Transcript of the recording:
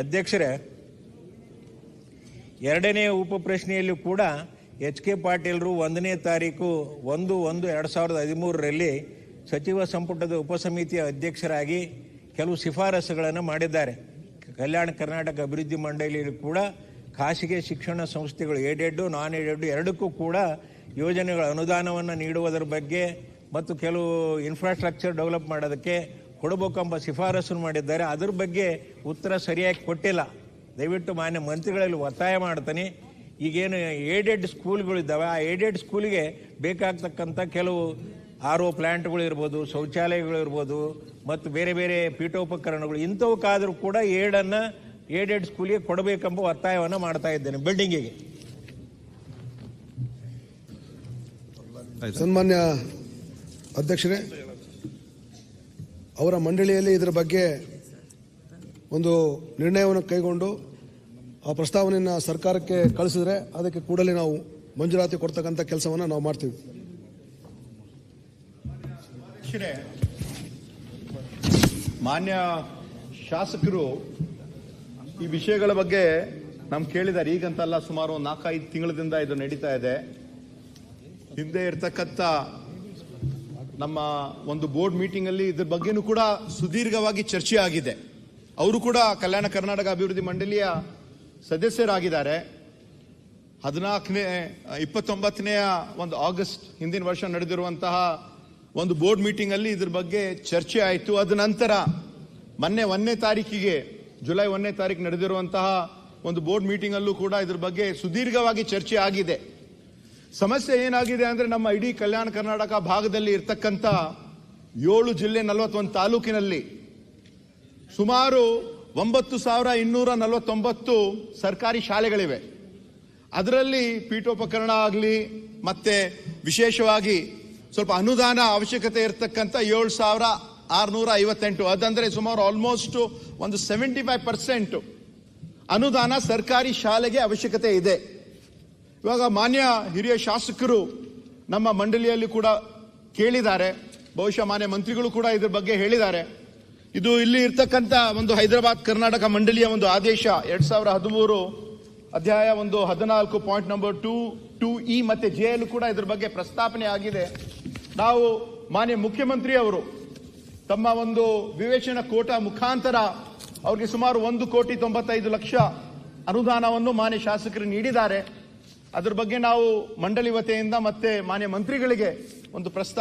ಅಧ್ಯಕ್ಷರೇ, ಎರಡನೇ ಉಪ ಪ್ರಶ್ನೆಯಲ್ಲಿ ಕೂಡ ಎಚ್ ಕೆ ಪಾಟೀಲ್ರು ಒಂದನೇ ತಾರೀಕು ಒಂದು ಒಂದು ಎರಡು ಸಾವಿರದ ಹದಿಮೂರರಲ್ಲಿ ಸಚಿವ ಸಂಪುಟದ ಉಪಸಮಿತಿಯ ಅಧ್ಯಕ್ಷರಾಗಿ ಕೆಲವು ಶಿಫಾರಸುಗಳನ್ನು ಮಾಡಿದ್ದಾರೆ. ಕಲ್ಯಾಣ ಕರ್ನಾಟಕ ಅಭಿವೃದ್ಧಿ ಮಂಡಳಿಯಲ್ಲಿ ಕೂಡ ಖಾಸಗಿ ಶಿಕ್ಷಣ ಸಂಸ್ಥೆಗಳು ಏಡೆಡ್ ನಾನ್ ಏಡೆಡ್ ಎರಡಕ್ಕೂ ಕೂಡ ಯೋಜನೆಗಳ ಅನುದಾನವನ್ನು ನೀಡುವುದರ ಬಗ್ಗೆ ಮತ್ತು ಕೆಲವು ಇನ್ಫ್ರಾಸ್ಟ್ರಕ್ಚರ್ ಡೆವಲಪ್ ಮಾಡೋದಕ್ಕೆ ಕೊಡಬೇಕೆಂಬ ಶಿಫಾರಸನ್ನು ಮಾಡಿದ್ದಾರೆ. ಅದ್ರ ಬಗ್ಗೆ ಉತ್ತರ ಸರಿಯಾಗಿ ಕೊಟ್ಟಿಲ್ಲ. ದಯವಿಟ್ಟು ಮಾನ್ಯ ಮಂತ್ರಿಗಳಲ್ಲಿ ಒತ್ತಾಯ ಮಾಡ್ತೀನಿ. ಈಗೇನು ಏಡೆಡ್ ಸ್ಕೂಲ್ಗಳಿದ್ದಾವೆ. ಆ ಏಡೆಡ್ ಸ್ಕೂಲಿಗೆ ಬೇಕಾಗ್ತಕ್ಕಂಥ ಕೆಲವು ಆರ್ ಒ ಪ್ಲ್ಯಾಂಟ್ಗಳು ಇರ್ಬೋದು, ಶೌಚಾಲಯಗಳು ಇರ್ಬೋದು, ಮತ್ತು ಬೇರೆ ಬೇರೆ ಪೀಠೋಪಕರಣಗಳು, ಇಂಥವಕ್ಕಾದರೂ ಕೂಡ ಏಡನ್ನು ಏಡೆಡ್ ಸ್ಕೂಲಿಗೆ ಕೊಡಬೇಕೆಂಬ ಒತ್ತಾಯವನ್ನು ಮಾಡ್ತಾ ಇದ್ದೇನೆ ಬಿಲ್ಡಿಂಗಿಗೆ. ಸನ್ಮಾನ್ಯ ಅಧ್ಯಕ್ಷರೇ ಅವರ ಮಂಡಳಿಯಲ್ಲಿ ಇದರ ಬಗ್ಗೆ ಒಂದು ನಿರ್ಣಯವನ್ನು ಕೈಗೊಂಡು ಆ ಪ್ರಸ್ತಾವನೆಯನ್ನು ಸರ್ಕಾರಕ್ಕೆ ಕಳಿಸಿದ್ರೆ ಅದಕ್ಕೆ ಕೂಡಲೇ ನಾವು ಮಂಜೂರಾತಿ ಕೊಡ್ತಕ್ಕಂಥ ಕೆಲಸವನ್ನು ನಾವು ಮಾಡ್ತೀವಿ. ಮಾನ್ಯ ಶಾಸಕರು ಈ ವಿಷಯಗಳ ಬಗ್ಗೆ ನಮ್ ಕೇಳಿದ್ದಾರೆ ಈಗಂತಲ್ಲ ಸುಮಾರು ನಾಲ್ಕೈದು ತಿಂಗಳದಿಂದ ಇದು ನಡೀತಾ ಇದೆ. ಹಿಂದೆ ಇರ್ತಕ್ಕಂಥ ನಮ್ಮ ಒಂದು ಬೋರ್ಡ್ ಮೀಟಿಂಗ್ ಅಲ್ಲಿ ಇದ್ರ ಬಗ್ಗೆನೂ ಕೂಡ ಸುದೀರ್ಘವಾಗಿ ಚರ್ಚೆ ಆಗಿದೆ. ಅವರು ಕೂಡ ಕಲ್ಯಾಣ ಕರ್ನಾಟಕ ಅಭಿವೃದ್ಧಿ ಮಂಡಳಿಯ ಸದಸ್ಯರಾಗಿದ್ದಾರೆ. ಹದಿನಾಲ್ಕನೇ, ಇಪ್ಪತ್ತೊಂಬತ್ತನೆಯ ಒಂದು ಆಗಸ್ಟ್ ಹಿಂದಿನ ವರ್ಷ ನಡೆದಿರುವಂತಹ ಒಂದು ಬೋರ್ಡ್ ಮೀಟಿಂಗ್ ಅಲ್ಲಿ ಇದ್ರ ಬಗ್ಗೆ ಚರ್ಚೆ ಆಯಿತು. ಅದ ನಂತರ ಮೊನ್ನೆ ಒಂದನೇ ತಾರೀಕಿಗೆ, ಜುಲೈ ಒಂದನೇ ತಾರೀಕು ನಡೆದಿರುವಂತಹ ಒಂದು ಬೋರ್ಡ್ ಮೀಟಿಂಗ್ ಅಲ್ಲೂ ಕೂಡ ಇದ್ರ ಬಗ್ಗೆ ಸುದೀರ್ಘವಾಗಿ ಚರ್ಚೆ ಆಗಿದೆ. ಸಮಸ್ಯೆ ಏನಾಗಿದೆ ಅಂದ್ರೆ ನಮ್ಮ ಇಡೀ ಕಲ್ಯಾಣ ಕರ್ನಾಟಕ ಭಾಗದಲ್ಲಿ ಇರ್ತಕ್ಕಂಥ ಏಳು ಜಿಲ್ಲೆ ನಲವತ್ತೊಂದು ತಾಲೂಕಿನಲ್ಲಿ ಸುಮಾರು ಒಂಬತ್ತು ಸಾವಿರ ಇನ್ನೂರ ನಲವತ್ತೊಂಬತ್ತು ಸರ್ಕಾರಿ ಶಾಲೆಗಳಿವೆ. ಅದರಲ್ಲಿ ಪೀಠೋಪಕರಣ ಆಗಲಿ, ಮತ್ತೆ ವಿಶೇಷವಾಗಿ ಸ್ವಲ್ಪ ಅನುದಾನ ಅವಶ್ಯಕತೆ ಇರತಕ್ಕಂಥ ಏಳು ಸಾವಿರ ಆರುನೂರ ಐವತ್ತೆಂಟು. ಅದಂದ್ರೆ ಸುಮಾರು ಆಲ್ಮೋಸ್ಟ್ ಒಂದು ಸೆವೆಂಟಿ ಫೈವ್ ಪರ್ಸೆಂಟ್ ಅನುದಾನ ಸರ್ಕಾರಿ ಶಾಲೆಗೆ ಅವಶ್ಯಕತೆ ಇದೆ. ಇವಾಗ ಮಾನ್ಯ ಹಿರಿಯ ಶಾಸಕರು ನಮ್ಮ ಮಂಡಳಿಯಲ್ಲಿ ಕೂಡ ಕೇಳಿದ್ದಾರೆ. ಬಹುಶಃ ಮಾನ್ಯ ಮಂತ್ರಿಗಳು ಕೂಡ ಇದ್ರ ಬಗ್ಗೆ ಹೇಳಿದ್ದಾರೆ. ಇದು ಇಲ್ಲಿ ಇರ್ತಕ್ಕಂಥ ಒಂದು ಹೈದರಾಬಾದ್ ಕರ್ನಾಟಕ ಮಂಡಳಿಯ ಒಂದು ಆದೇಶ ಎರಡ್ ಸಾವಿರ ಹದಿಮೂರು ಅಧ್ಯಾಯ ಒಂದು ಹದಿನಾಲ್ಕು point number two two E ಮತ್ತೆ ಜೆ ಎಲ್ ಕೂಡ ಇದ್ರ ಬಗ್ಗೆ ಪ್ರಸ್ತಾಪನೆ ಆಗಿದೆ. ನಾವು ಮಾನ್ಯ ಮುಖ್ಯಮಂತ್ರಿ ಅವರು ತಮ್ಮ ಒಂದು ವಿವೇಚನ ಕೋಟ ಮುಖಾಂತರ ಅವರಿಗೆ ಸುಮಾರು ಒಂದು ಕೋಟಿ ತೊಂಬತ್ತೈದು ಲಕ್ಷ ಅನುದಾನವನ್ನು ಮಾನ್ಯ ಶಾಸಕರು ನೀಡಿದ್ದಾರೆ. ಅದ್ರ ಬಗ್ಗೆ ನಾವು ಮಂಡಳಿ ವತಿಯಿಂದ ಮತ್ತೆ ಮಾನ್ಯ ಮಂತ್ರಿಗಳಿಗೆ ಒಂದು ಪ್ರಸ್ತಾವ